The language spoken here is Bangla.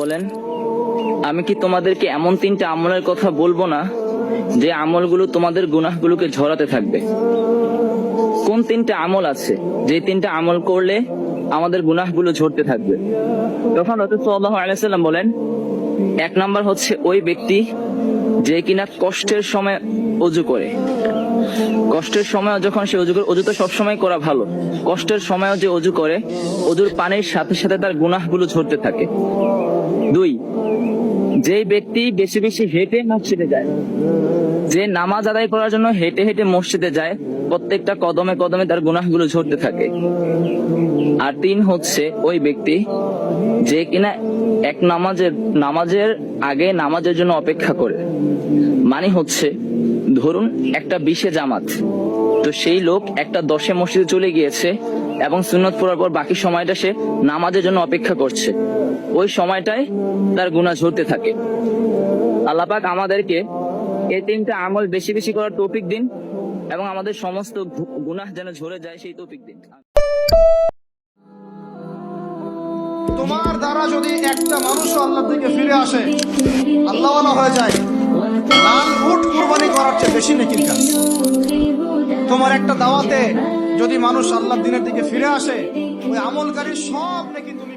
বলেন, আমি কি তোমাদেরকে এমন তিনটা আমলের কথা বলব না, যে আমলগুলো তোমাদের গুনাহগুলোকে ঝরাতে থাকবে? কোন তিনটা আমল আছে? যে তিনটা আমল করলে আমাদের গুনাহগুলো ঝরতে থাকবে। তখন সাল্লাল্লাহু আলাইহি বলেন, এক নাম্বার হচ্ছে ওই ব্যক্তি যে কিনা কষ্টের সময় অজু করে। কষ্টের সময় যখন সে অজু করে, অজু তো সবসময় করা ভালো। কষ্টের সময়ও যে অজু করে, অজুর পানির সাথে সাথে তার গুনাহগুলো ঝরতে থাকে। দুই যে ব্যক্তি বেশি বেশি হেঁটে মসজিদে যায় যে নামাজ আদায় করার জন্য হেঁটে হেঁটে মসজিদে যায়, প্রত্যেকটা কদমে কদমে তার গুনাহগুলো ঝরতে থাকে। আর তিন হচ্ছে ওই ব্যক্তি যে কিনা এক নামাজের নামাজের আগে নামাজের জন্য অপেক্ষা করে। মানে হচ্ছে, ধরুন একটা বিশে জামাত, তো সেই লোক একটা দশে মসজিদে চলে গিয়েছে এবং সুন্নত পড়ার পর বাকি সময়টা সে নামাজের জন্য অপেক্ষা করছে। ওই সময়টায় তার গুনাহ ঝরতে থাকে। আল্লাপাক আমাদেরকে এই তিনটা আমল বেশি বেশি করার তৌফিক দিন এবং আমাদের সমস্ত গুনাহ যেন ঝরে যায় সেই তৌফিক দিন। তোমার দ্বারা যদি একটা মানুষ আল্লাহর দিকে ফিরে আসে, আল্লাহওয়ালা হয়ে যায়। লাল উট কুরবানি করার চেয়ে বেশি নেকির কাজ। তোমার একটা দাওয়াতে যদি মানুষ আল্লাহর দিনের দিকে ফিরে আসে, ওই আমলকারীর সব নাকি তুমি